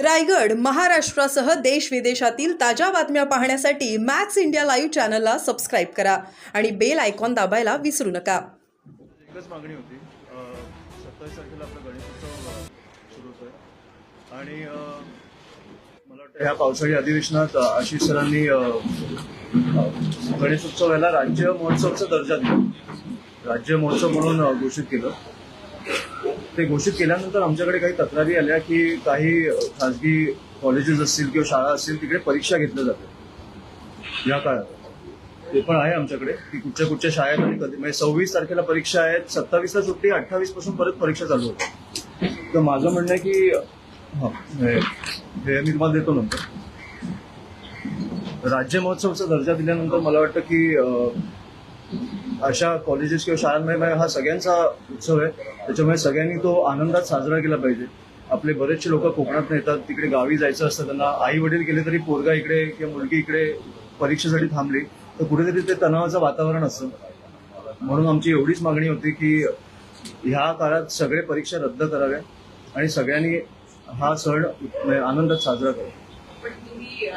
रायगड महाराष्ट्रासह देश विदेशातील ताज्या बातम्या पाहण्यासाठी मॅक्स इंडिया लाईव्ह चॅनलला सबस्क्राईब करा आणि बेल आयकॉन दाबायला विसरू नका. एकच मागणी होती. सत्तावीस तारखेला आपला गणेशोत्सव सुरू होतोय. आणि अ, मला वाटतं ह्या पावसाळी अधिवेशनात अ, आशिष सरांनी अ, अ, गणेशोत्सव याला राज्य महोत्सवचा दर्जा दिला. राज्य महोत्सव म्हणून अ, घोषित केलं. ते घोषित केल्यानंतर आमच्याकडे काही तक्रारी आल्या की काही खाजगी कॉलेजेस असतील किंवा शाळा असतील तिकडे परीक्षा घेतल्या जातात. या काळात. ते पण आहे आमच्याकडे की कुठच्या कुठच्या शाळेत आणि कधी म्हणजे सव्वीस तारखेला परीक्षा आहेत सत्तावीसला सुट्टी अठ्ठावीसपासून परत परीक्षा चालू होते तर माझं म्हणणं आहे की हा, हे मी तुम्हाला देतो नंतर. राज्य महोत्सवचा दर्जा दिल्यानंतर मला वाटतं की अशा कॉलेजेस किंवा शाळांमध्ये हा सगळ्यांचा उत्सव आहे. त्याच्यामुळे सगळ्यांनी तो आनंदात साजरा केला पाहिजे. आपले बरेचसे लोक कोकणात येतात तिकडे गावी जायचं असतं त्यांना आई वडील गेले तरी पोरगा इकडे किंवा मुलगी इकडे परीक्षेसाठी थांबली तर कुठेतरी ते तणावाचं वातावरण असतं. म्हणून आमची एवढीच मागणी होती की ह्या काळात सगळे परीक्षा रद्द कराव्या आणि सगळ्यांनी हा सण म्हणजे आनंदात साजरा करावा.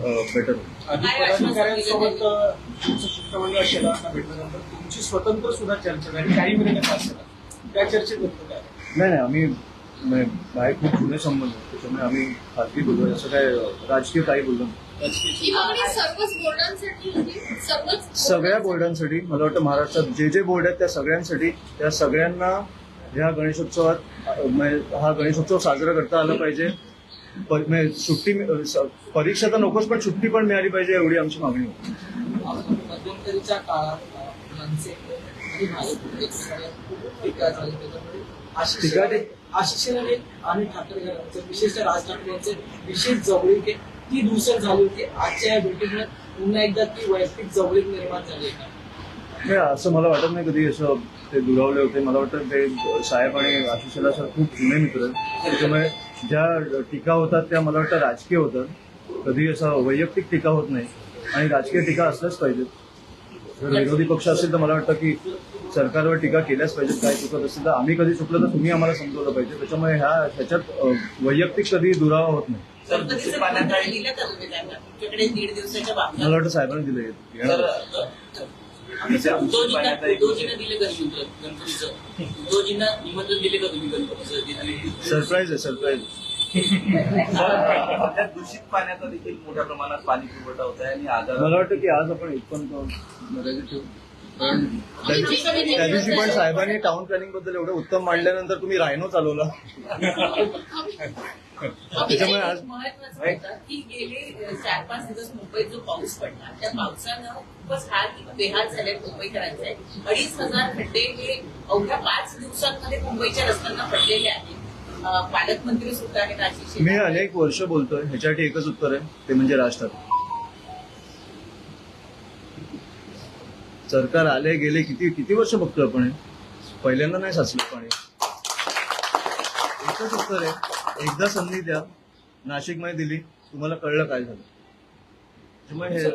बेटर तुमचं शिष्टमंडळ केलं भेटल्यानंतर तुमची स्वतंत्र सुद्धा चर्चा झाली. काही त्या चर्चेत होतं काय? नाही नाही आम्ही बाहेर खूप जुने संबंध आहेत. त्याच्यामुळे आम्ही खाजगी बोललो असं काय राजकीय काही बोललो सगळ्या बोर्डांसाठी. मला वाटतं महाराष्ट्रात जे जे बोर्ड आहेत त्या सगळ्यांसाठी त्या सगळ्यांना ह्या गणेशोत्सवात म्हणजे हा गणेशोत्सव साजरा करता आला पाहिजे. सुट्टी परीक्षा तर नकोच पण सुट्टी पण मिळाली पाहिजे एवढी आमची मागणी होती. मध्यंतरीच्या काळात आणि ठाकरे विशेषतः राज ठाकरे यांचे विशेष जवळीक ती दुसर झाली होती. आजच्या या भेटीमुळे पुन्हा एकदा ती वैयक्तिक जवळीक निर्माण झाली नाही असं मला वाटत नाही कधी असं ते दुरावले होते. मला वाटतं ते साहेब आणि आशिषला सर खूप जुने मित्र त्याच्यामुळे ज्या टीका होतात त्या मला वाटतं राजकीय होतात. कधी असं वैयक्तिक टीका होत नाही. आणि राजकीय टीका असल्याच पाहिजेत. जर विरोधी पक्ष असेल तर मला वाटतं की सरकारवर टीका केल्याच पाहिजेत. काय चुकत असेल तर आम्ही कधी चुकलं तर तुम्ही आम्हाला समजवलं पाहिजे. त्याच्यामुळे ह्या ह्याच्यात वैयक्तिक कधी दुरावा होत नाही. मला वाटतं साहेबांनी दिलं. येणार. उद्धवजींना उद्धवजींना दिले का निमंत्रण गणपतीचं? उद्धवजींना निमंत्रण दिले का तुम्ही गणपतीचं? सरप्राईज आहे सरप्राईज सध्या दूषित पाण्याचा देखील मोठ्या प्रमाणात पाणी पुरवठा होत आहे आणि आजार मला वाटतं की आज आपण इथपर्यंत मर्यादित ठेवू त्या दिवशी पण साहेबांनी टाउन प्लॅनिंगबद्दल एवढं उत्तम मांडल्यानंतर तुम्ही रायनो चालवला. त्याच्यामुळे आज की गेले चार पाच दिवस मुंबईत जो पाऊस पडला त्या पावसानं खूपच हाल बेहाल झाले मुंबईकरांचे. अडीच हजार खड्डे हे अवघ्या पाच दिवसांमध्ये मुंबईच्या रस्त्यांना पडलेले आहेत. पालकमंत्री सुद्धा आहेत मी. अनेक वर्ष बोलतोय ह्याच्यासाठी एकच उत्तर आहे ते म्हणजे राज ठाकरे सरकार आले गेले किती किती वर्ष बघतोय आपण पहिल्यांदा नाही साचलं पाणी. एकच उत्तर आहे एकदा संधी द्या नाशिकमध्ये दिली तुम्हाला कळलं काय झालं. त्यामुळे हे